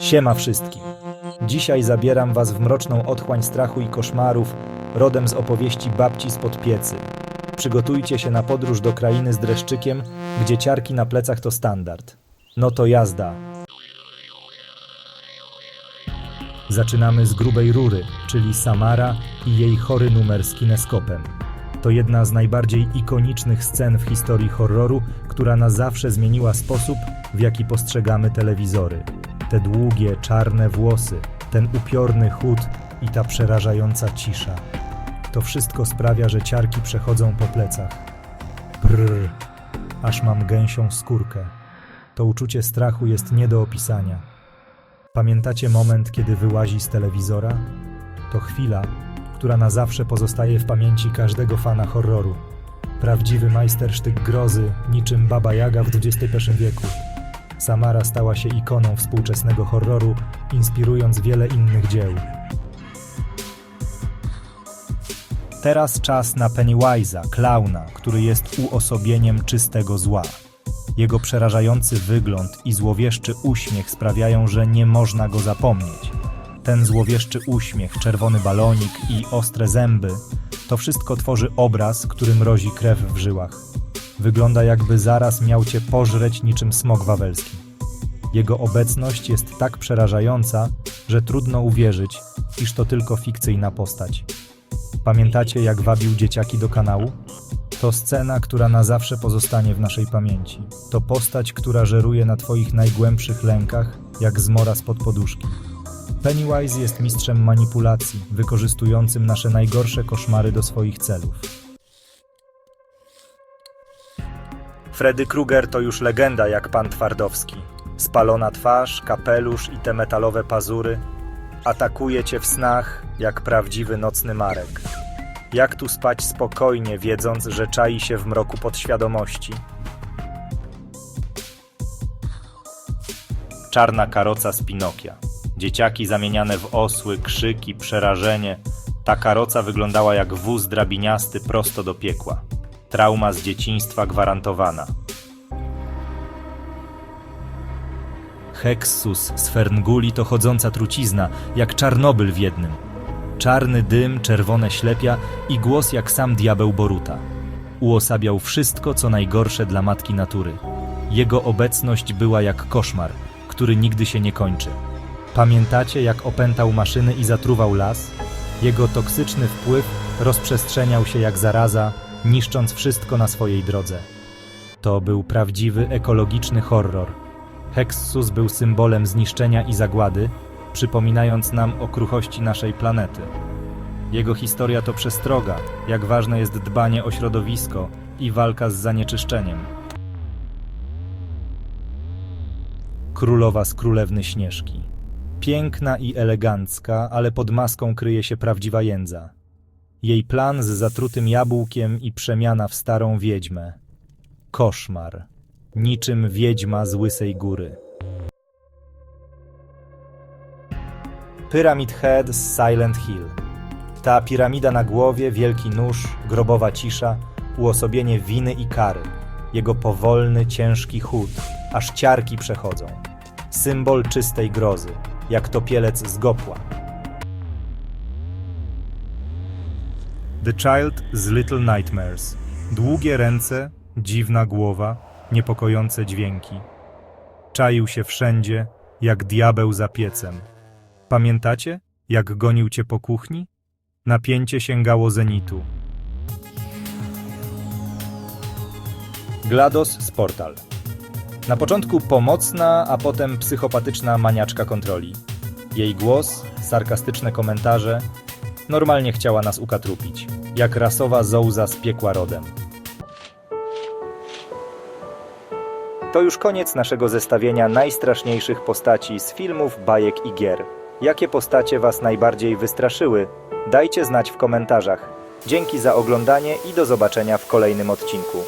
Siema wszystkim. Dzisiaj zabieram was w mroczną otchłań strachu i koszmarów, rodem z opowieści babci spod piecy. Przygotujcie się na podróż do krainy z dreszczykiem, gdzie ciarki na plecach to standard. No to jazda. Zaczynamy z grubej rury, czyli Samara i jej chory numer z kineskopem. To jedna z najbardziej ikonicznych scen w historii horroru, która na zawsze zmieniła sposób, w jaki postrzegamy telewizory. Te długie, czarne włosy, ten upiorny chód i ta przerażająca cisza. To wszystko sprawia, że ciarki przechodzą po plecach. Prrr, aż mam gęsią skórkę. To uczucie strachu jest nie do opisania. Pamiętacie moment, kiedy wyłazi z telewizora? To chwila, która na zawsze pozostaje w pamięci każdego fana horroru. Prawdziwy majstersztyk grozy, niczym Baba Jaga w XXI wieku. Samara stała się ikoną współczesnego horroru, inspirując wiele innych dzieł. Teraz czas na Pennywise'a, klauna, który jest uosobieniem czystego zła. Jego przerażający wygląd i złowieszczy uśmiech sprawiają, że nie można go zapomnieć. Ten złowieszczy uśmiech, czerwony balonik i ostre zęby to wszystko tworzy obraz, który mrozi krew w żyłach. Wygląda jakby zaraz miał cię pożreć niczym smok wawelski. Jego obecność jest tak przerażająca, że trudno uwierzyć, iż to tylko fikcyjna postać. Pamiętacie, jak wabił dzieciaki do kanału? To scena, która na zawsze pozostanie w naszej pamięci. To postać, która żeruje na Twoich najgłębszych lękach, jak zmora spod poduszki. Pennywise jest mistrzem manipulacji, wykorzystującym nasze najgorsze koszmary do swoich celów. Freddy Krueger to już legenda jak pan Twardowski. Spalona twarz, kapelusz i te metalowe pazury. Atakuje cię w snach jak prawdziwy nocny marek. Jak tu spać spokojnie, wiedząc, że czai się w mroku podświadomości? Czarna karoca z Pinokia. Dzieciaki zamieniane w osły, krzyki, przerażenie. Ta karoca wyglądała jak wóz drabiniasty prosto do piekła. Trauma z dzieciństwa gwarantowana. Heksus z Fernguli to chodząca trucizna, jak Czarnobyl w jednym. Czarny dym, czerwone ślepia i głos jak sam diabeł Boruta. Uosabiał wszystko, co najgorsze dla matki natury. Jego obecność była jak koszmar, który nigdy się nie kończy. Pamiętacie, jak opętał maszyny i zatruwał las? Jego toksyczny wpływ rozprzestrzeniał się jak zaraza, niszcząc wszystko na swojej drodze. To był prawdziwy ekologiczny horror. Heksus był symbolem zniszczenia i zagłady, przypominając nam o kruchości naszej planety. Jego historia to przestroga, jak ważne jest dbanie o środowisko i walka z zanieczyszczeniem. Królowa z królewny Śnieżki. Piękna i elegancka, ale pod maską kryje się prawdziwa jędza. Jej plan z zatrutym jabłkiem i przemiana w starą wiedźmę. Koszmar. Niczym wiedźma z Łysej Góry. Pyramid Head z Silent Hill. Ta piramida na głowie, wielki nóż, grobowa cisza, uosobienie winy i kary. Jego powolny, ciężki chód, aż ciarki przechodzą. Symbol czystej grozy, jak topielec z gopła. The Child z Little Nightmares. Długie ręce, dziwna głowa, niepokojące dźwięki. Czaił się wszędzie, jak diabeł za piecem. Pamiętacie, jak gonił cię po kuchni? Napięcie sięgało zenitu. GLaDOS z Portal. Na początku pomocna, a potem psychopatyczna maniaczka kontroli. Jej głos, sarkastyczne komentarze, normalnie chciała nas ukatrupić, jak rasowa zołza z piekła rodem. To już koniec naszego zestawienia najstraszniejszych postaci z filmów, bajek i gier. Jakie postacie Was najbardziej wystraszyły? Dajcie znać w komentarzach. Dzięki za oglądanie i do zobaczenia w kolejnym odcinku.